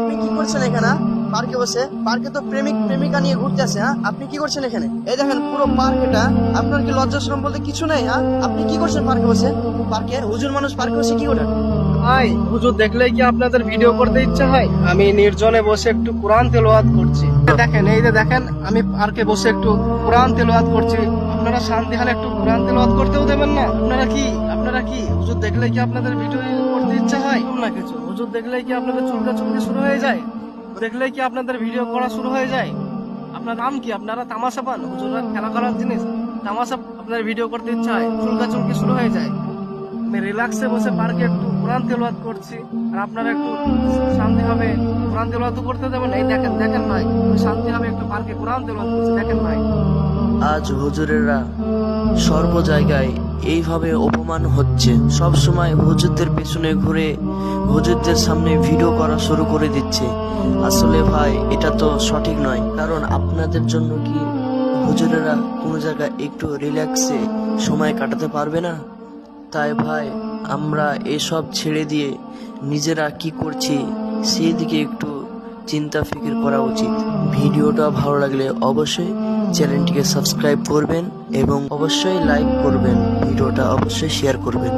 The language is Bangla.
আপনি কি করছেন এখানে? পার্কে বসে। পার্কে তো প্রেমিক, প্রেমিকা নিয়ে ঘুরতে হ্যাঁ? আপনি কি করছেন এখানে? এই দেখেন, পুরো পার্ক এটা। আপনার কি লজ্জা শরম বলতে কিছু নেই হ্যাঁ? আপনি কি করছেন পার্কে বসে? পার্কে? হুজুর মানুষ পার্কে বসে কি করেন? ভাই, হুজুর দেখলেই কি আপনাদের ভিডিও করতে ইচ্ছা হয়? আমি নির্জনে বসে একটু কোরআন তেলাওয়াত করছি। দেখেন, এই যে দেখেন, আমি পার্কে বসে একটু কোরআন তেলাওয়াত করছি। আপনারা শান্তি হালে একটু কোরআন তেলাওয়াত করতেও দেবেন না? আপনারা কি? আপনারা কি? হুজুর দেখলে কি আপনাদের ভিডিও করতে ইচ্ছা হয় না কিছু। হুজুর দেখলেই কি আপনাদের চুলকা চুলকি শুরু হয়ে যায়? দেখলেই কি আপনাদের ভিডিও করা শুরু হয়ে যায়? আপনার নাম কি? আপনারা তামাশা পান হুজুররা খেলা করার জিনিস, তামাশা আপনাদের ভিডিও করতে ইচ্ছা হয় চুলকা চুলকি শুরু হয়ে যায়। আমি রিল্যাক্সে বসে পার্কে একটু কোরআন তেলাওয়াত করছি, আর আপনারা একটু শান্তিভাবে কোরআন তেলাওয়াত করতে দেবেন এই দেখেন দেখেন ভাই, আমি শান্তিভাবে একটু পার্কে কোরআন তেলাওয়াত করছি, দেখেন ভাই। আজ হুজুরেরা সর্ব জায়গায় এইভাবে অপমান হচ্ছে। সব সময় হুজুরদের পেছনে ঘুরে হুজুরদের সামনে ভিডিও করা শুরু করে দিচ্ছে। আসলে ভাই, এটা তো সঠিক নয়। কারণ আপনাদের জন্য কি হুজুরেরা কোনো জায়গায় একটু রিল্যাক্সে সময় কাটাতে পারবে না? তাই ভাই, আমরা এসব ছেড়ে দিয়ে নিজেরা কি করছি সেই দিকে একটু চিন্তা ফিকির করা উচিত। ভিডিওটা ভালো লাগলে অবশ্যই চ্যানেলটিকে সাবস্ক্রাইব করবেন এবং অবশ্যই লাইক করবেন। ভিডিওটা অবশ্যই শেয়ার করবেন।